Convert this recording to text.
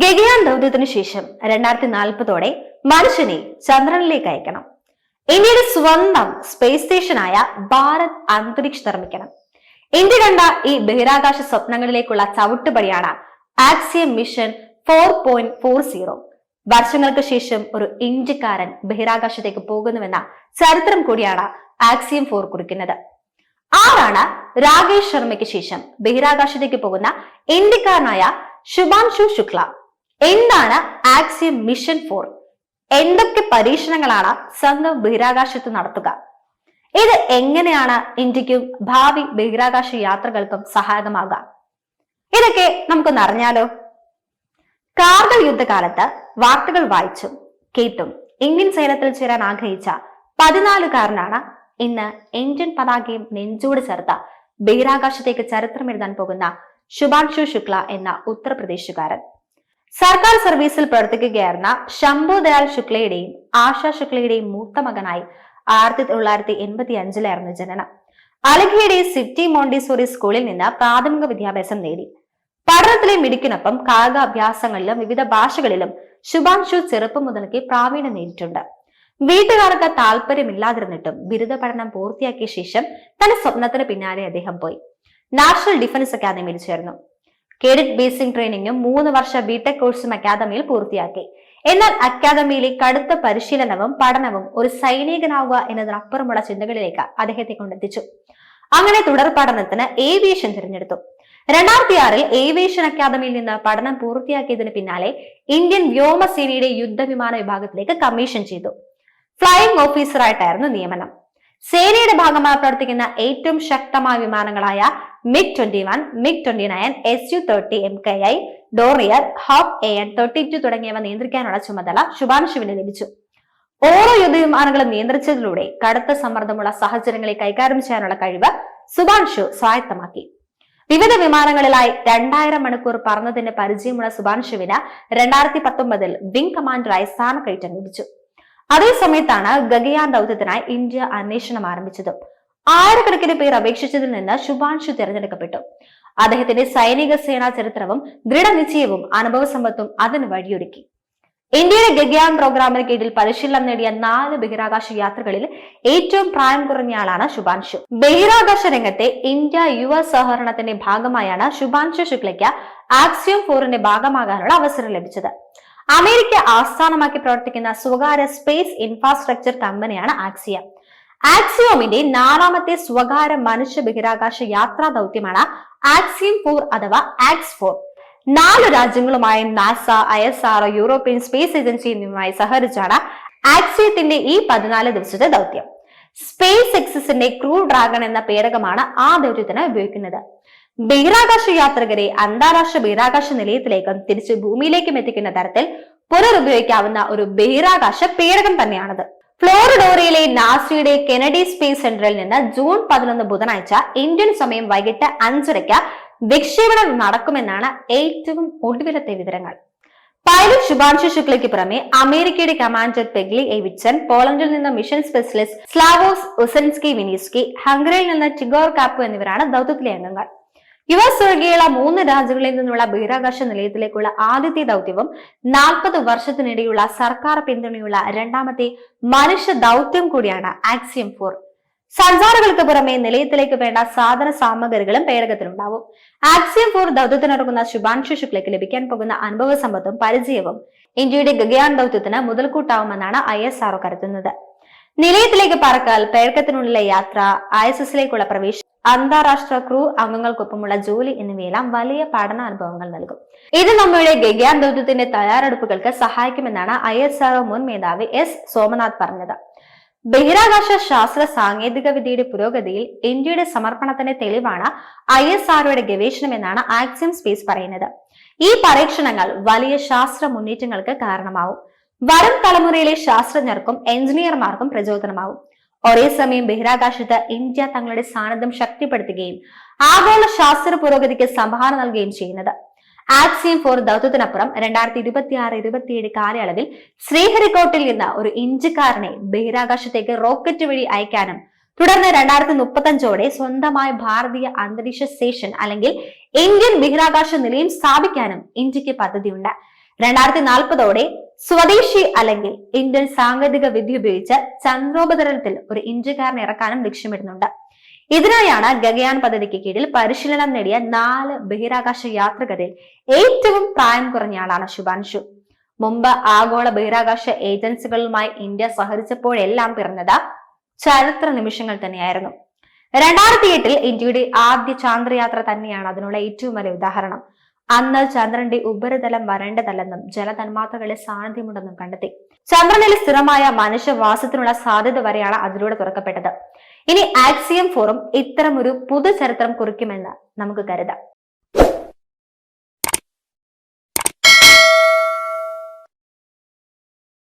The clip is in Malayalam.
ഗഗയാൻ ദൗത്യത്തിനു ശേഷം രണ്ടായിരത്തി നാൽപ്പതോടെ മനുഷ്യനെ ചന്ദ്രനിലേക്ക് അയക്കണം. ഇന്ത്യയുടെ സ്വന്തം സ്പേസ് സ്റ്റേഷനായ ഭാരത് അന്തരീക്ഷ നിർമ്മിക്കണം. ഇന്ത്യ കണ്ട ഈ ബഹിരാകാശ സ്വപ്നങ്ങളിലേക്കുള്ള ചവിട്ടുപടിയാണ് Axiom mission four point four zero വർഷങ്ങൾക്ക് ശേഷം ഒരു ഇന്ത്യക്കാരൻ ബഹിരാകാശത്തേക്ക് പോകുന്നുവെന്ന ചരിത്രം കൂടിയാണ് ആക്സിയം ഫോർ കുറിക്കുന്നത്. ആറാണ് രാകേഷ് ശർമ്മയ്ക്ക് ശേഷം ബഹിരാകാശത്തേക്ക് പോകുന്ന ഇന്ത്യക്കാരനായ ശുഭാൻഷു ശുക്ല? എന്താണ് ആക്സിയം മിഷൻ ഫോർ? എന്തൊക്കെ പരീക്ഷണങ്ങളാണ് സ്വന്തം ബഹിരാകാശത്ത് നടത്തുക? ഇത് എങ്ങനെയാണ് ഇന്ത്യക്കും ഭാവി ബഹിരാകാശ യാത്രകൾക്കും സഹായകമാകുക? ഇതൊക്കെ നമുക്കൊന്ന് അറിഞ്ഞാലോ? കാർഗിൽ യുദ്ധകാലത്ത് വാർത്തകൾ വായിച്ചും കേട്ടും. ഇന്ത്യൻ സേനത്തിൽ ചേരാൻ ആഗ്രഹിച്ച പതിനാലുകാരനാണ് ഇന്ന് ഇന്ത്യൻ പതാകയും നെഞ്ചോട് ചേർത്ത ബഹിരാകാശത്തേക്ക് ചരിത്രം എഴുതാൻ പോകുന്ന ശുഭാൻഷു ശുക്ല എന്ന ഉത്തർപ്രദേശുകാരൻ. സർക്കാർ സർവീസിൽ പ്രവർത്തിക്കുകയായിരുന്ന ശംഭു ദയാൽ ശുക്ലയുടെയും ആശ ശുക്ലയുടെയും മൂത്ത മകനായി ആയിരത്തി തൊള്ളായിരത്തി എൺപത്തി അഞ്ചിലായിരുന്നു ജനനം. അലഖിയുടെ സിറ്റി മോണ്ടിസോറി സ്കൂളിൽ നിന്ന് പ്രാഥമിക വിദ്യാഭ്യാസം നേടി. പഠനത്തിലെ മിടുക്കിനൊപ്പം കായിക അഭ്യാസങ്ങളിലും വിവിധ ഭാഷകളിലും ശുഭാംശു ചെറുപ്പം മുതൽക്ക് പ്രാവീണ്യം നേടിയിട്ടുണ്ട്. വീട്ടുകാർക്ക് താല്പര്യമില്ലാതിരുന്നിട്ടും ബിരുദ പഠനം പൂർത്തിയാക്കിയ ശേഷം തന്റെ സ്വപ്നത്തിന് പിന്നാലെ അദ്ദേഹം പോയി. നാഷണൽ ഡിഫൻസ് അക്കാദമിയിൽ ചേർന്നു. കേഡറ്റ് ബേസിംഗ് ട്രെയിനിങ്ങും മൂന്ന് വർഷ ബിടെക് കോഴ്സും അക്കാദമിയിൽ പൂർത്തിയാക്കി. എന്നാൽ അക്കാദമിയിലെ കടുത്ത പരിശീലനവും പഠനവും ഒരു സൈനികനാവുക എന്നതിനപ്പുറമുള്ള ചിന്തകളിലേക്ക് അദ്ദേഹത്തെ കൊണ്ടെത്തിച്ചു. അങ്ങനെ തുടർ പഠനത്തിന് ഏവിയേഷൻ തിരഞ്ഞെടുത്തു. രണ്ടായിരത്തി ആറിൽ ഏവിയേഷൻ അക്കാദമിയിൽ നിന്ന് പഠനം പൂർത്തിയാക്കിയതിന് പിന്നാലെ ഇന്ത്യൻ വ്യോമസേനയുടെ യുദ്ധവിമാന വിഭാഗത്തിലേക്ക് കമ്മീഷൻ ചെയ്തു. ഫ്ലൈയിംഗ് ഓഫീസറായിട്ടായിരുന്നു നിയമനം. സേനയുടെ ഭാഗമായി പ്രവർത്തിക്കുന്ന ഏറ്റവും ശക്തമായ വിമാനങ്ങളായ MiG twenty one MiG twenty nine S U thirty M K I Dornier Hawk A N thirty two തുടങ്ങിയവ നിയന്ത്രിക്കാനുള്ള ചുമതല ശുഭാൻഷുവിന് ലഭിച്ചു. ഓരോ യുദ്ധവിമാനങ്ങളും നിയന്ത്രിച്ചതിലൂടെ കടുത്ത സമ്മർദ്ദമുള്ള സാഹചര്യങ്ങളെ കൈകാര്യം ചെയ്യാനുള്ള കഴിവ് സുബാൻഷു സ്വായത്തമാക്കി. വിവിധ വിമാനങ്ങളിലായി രണ്ടായിരം മണിക്കൂർ പറന്നതിന്റെ പരിചയമുള്ള സുബാൻഷുവിന് രണ്ടായിരത്തി പത്തൊമ്പതിൽ വിംഗ് കമാൻഡറായി സ്ഥാനക്കയറ്റം ലഭിച്ചു. അതേ സമയത്താണ് ഗഗയാൻ ദൗത്യത്തിനായി ഇന്ത്യ അന്വേഷണം ആരംഭിച്ചത്. ആയിരക്കണക്കിന് പേർ അപേക്ഷിച്ചതിൽ നിന്ന് ശുഭാൻഷു തിരഞ്ഞെടുക്കപ്പെട്ടു. അദ്ദേഹത്തിന്റെ സൈനിക സേനാ ചരിത്രവും ദൃഢനിശ്ചയവും അനുഭവ സമ്പത്തും അതിന് വഴിയൊരുക്കി. ഇന്ത്യയുടെ ഗഗയാൻ പ്രോഗ്രാമിന് കീഴിൽ പരിശീലനം നേടിയ നാല് ബഹിരാകാശ യാത്രകളിൽ ഏറ്റവും പ്രായം കുറഞ്ഞയാളാണ് ശുഭാൻഷു ബഹിരാകാശ രംഗത്തെ ഇന്ത്യ യുവ സഹകരണത്തിന്റെ ഭാഗമായാണ് ശുഭാൻഷു ശുക്ലയ്ക്ക് ആക്സിയം ഫോറിന്റെ ഭാഗമാകാനുള്ള അവസരം ലഭിച്ചത്. അമേരിക്ക ആസ്ഥാനമാക്കി പ്രവർത്തിക്കുന്ന സ്വകാര്യ സ്പേസ് ഇൻഫ്രാസ്ട്രക്ചർ കമ്പനിയാണ് ആക്സിയ. ആക്സിയോമിന്റെ നാലാമത്തെ സ്വകാര്യ മനുഷ്യ ബഹിരാകാശ യാത്രാ ദൗത്യമാണ് ആക്സിയം ഫോർ അഥവാ ആക്സ് ഫോർ. നാല് രാജ്യങ്ങളുമായും NASA I S R European space agency എന്നിവയുമായി സഹകരിച്ചാണ് ആക്സിയത്തിന്റെ ഈ പതിനാല് ദിവസത്തെ ദൗത്യം. സ്പേസ് എക്സിന്റെ ക്രൂ ഡ്രാഗൺ എന്ന പേരകമാണ് ആ ദൗത്യത്തിന് ഉപയോഗിക്കുന്നത്. ബഹിരാകാശ യാത്രികരെ അന്താരാഷ്ട്ര ബഹിരാകാശ നിലയത്തിലേക്കും തിരിച്ച് ഭൂമിയിലേക്കും എത്തിക്കുന്ന തരത്തിൽ പുനരുപയോഗിക്കാവുന്ന ഒരു ബഹിരാകാശ പേടകം തന്നെയാണത്. ഫ്ലോറിഡോറിയയിലെ നാസയുടെ കെനഡി സ്പേസ് സെന്ററിൽ നിന്ന് ജൂൺ പതിനൊന്ന് ബുധനാഴ്ച ഇന്ത്യൻ സമയം വൈകിട്ട് അഞ്ചരയ്ക്ക് വിക്ഷേപണം നടക്കുമെന്നാണ് ഏറ്റവും ഒടുവിലത്തെ വിവരങ്ങൾ. പൈലറ്റ് ശുഭാംശു ശുക്ലയ്ക്ക് പുറമെ അമേരിക്കയുടെ കമാൻഡർ പെഗ്ലി എവിച്ചൻ പോളണ്ടിൽ നിന്ന് mission specialist Slawosz Uznanski Wisniewski ഹംഗറിയിൽ നിന്ന് ടിഗോർ കാപ്പു എന്നിവരാണ് ദൗത്യത്തിലെ അംഗങ്ങൾ. യു എസ് ഒഴികെയുള്ള മൂന്ന് രാജ്യങ്ങളിൽ നിന്നുള്ള ബഹിരാകാശ നിലയത്തിലേക്കുള്ള ആദ്യത്തെ ദൗത്യവും നാൽപ്പത് വർഷത്തിനിടെയുള്ള സർക്കാർ പിന്തുണയുള്ള രണ്ടാമത്തെ മനുഷ്യ ദൗത്യം കൂടിയാണ് ആക്സിയം ഫോർ സഞ്ചാരികൾക്ക് പുറമെ നിലയത്തിലേക്ക് വേണ്ട സാധന സാമഗ്രികളും പേടകത്തിലുണ്ടാവും ആക്സിയം ഫോർ ദൗത്യത്തിനിറങ്ങുന്ന ശുഭാൻഷു ശുക്ലയ്ക്ക് ലഭിക്കാൻ പോകുന്ന അനുഭവ സമ്പത്തും പരിചയവും ഇന്ത്യയുടെ ഗഗയാൻ ദൗത്യത്തിന് മുതൽക്കൂട്ടാവുമെന്നാണ് ഐ എസ് ആർഒ കരുതുന്നത്. നിലയത്തിലേക്ക് പറക്കൽ പേടകത്തിനുള്ളിലെ യാത്ര ഐ എസ് എസിലേക്കുള്ള പ്രവേശനം അന്താരാഷ്ട്ര ക്രൂ അംഗങ്ങൾക്കൊപ്പമുള്ള ജോലി എന്നിവയെല്ലാം വലിയ പഠനാനുഭവങ്ങൾ നൽകും. ഇത് നമ്മുടെ ഗഗയാൻ ദൗത്യത്തിന്റെ തയ്യാറെടുപ്പുകൾക്ക് സഹായിക്കുമെന്നാണ് ഐ എസ് ആർഒ മുൻ മേധാവി എസ് സോമനാഥ് പറഞ്ഞത്. ബഹിരാകാശ ശാസ്ത്ര സാങ്കേതിക വിദ്യയുടെ പുരോഗതിയിൽ ഇന്ത്യയുടെ സമർപ്പണത്തിന്റെ തെളിവാണ് ഐ എസ് ആർഒയുടെ ഗവേഷണം എന്നാണ് ആക്സിയം സ്പേസ് പറയുന്നത്. ഈ പരീക്ഷണങ്ങൾ വലിയ ശാസ്ത്ര മുന്നേറ്റങ്ങൾക്ക് കാരണമാവും. വരും തലമുറയിലെ ശാസ്ത്രജ്ഞർക്കും എഞ്ചിനീയർമാർക്കും പ്രചോദനമാവും. ഒരേ സമയം ബഹിരാകാശത്ത് ഇന്ത്യ തങ്ങളുടെ സാന്നിധ്യം ശക്തിപ്പെടുത്തുകയും ആഗോള ശാസ്ത്ര പുരോഗതിക്ക് സംഭാവന നൽകുകയും ചെയ്യുന്നത്. ആക്സിയം ഫോർ ദൗത്യത്തിനപ്പുറം രണ്ടായിരത്തി ഇരുപത്തി ആറ് ഇരുപത്തിയേഴ് കാലയളവിൽ ശ്രീഹരിക്കോട്ടിൽ നിന്ന് ഒരു ഇഞ്ചുകാരനെ ബഹിരാകാശത്തേക്ക് റോക്കറ്റ് വഴി അയക്കാനും തുടർന്ന് രണ്ടായിരത്തി മുപ്പത്തഞ്ചോടെ സ്വന്തമായ ഭാരതീയ അന്തരീക്ഷ സ്റ്റേഷൻ അല്ലെങ്കിൽ ഇന്ത്യൻ ബഹിരാകാശ നിലയം സ്ഥാപിക്കാനും ഇന്ത്യയ്ക്ക് പദ്ധതിയുണ്ട്. രണ്ടായിരത്തി നാൽപ്പതോടെ സ്വദേശി അല്ലെങ്കിൽ ഇന്ത്യൻ സാങ്കേതിക വിദ്യ ഉപയോഗിച്ച് ചന്ദ്രോപതരണത്തിൽ ഒരു ഇന്ത്യക്കാരനെ ഇറക്കാനും ലക്ഷ്യമിടുന്നുണ്ട്. ഇതിനായാണ് ഗഗയാൻ പദ്ധതിക്ക് കീഴിൽ പരിശീലനം നേടിയ നാല് ബഹിരാകാശ യാത്രികരിൽ ഏറ്റവും പ്രായം കുറഞ്ഞ ആളാണ് ശുഭാൻഷു. മുമ്പ് ആഗോള ബഹിരാകാശ ഏജൻസികളുമായി ഇന്ത്യ സഹകരിച്ചപ്പോഴെല്ലാം പിറന്നത് ചരിത്ര നിമിഷങ്ങൾ തന്നെയായിരുന്നു. രണ്ടായിരത്തി എട്ടിൽ ഇന്ത്യയുടെ ആദ്യ ചാന്ദ്രയാത്ര തന്നെയാണ് അതിനുള്ള ഏറ്റവും വലിയ ഉദാഹരണം. അന്ന് ചന്ദ്രന്റെ ഉപരിതലം വരേണ്ടതല്ലെന്നും ജലതന്മാത്രകളിൽ സാന്നിധ്യമുണ്ടെന്നും കണ്ടെത്തി. ചന്ദ്രനിൽ സ്ഥിരമായ മനുഷ്യവാസത്തിനുള്ള സാധ്യത വരെയാണ് അതിലൂടെ തുറക്കപ്പെട്ടത്. ഇനി ആക്സിയം ഫോറും ഇത്തരമൊരു പുതുചരിത്രം കുറിക്കുമെന്ന് നമുക്ക് കരുതാം.